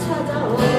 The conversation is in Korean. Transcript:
찾아와.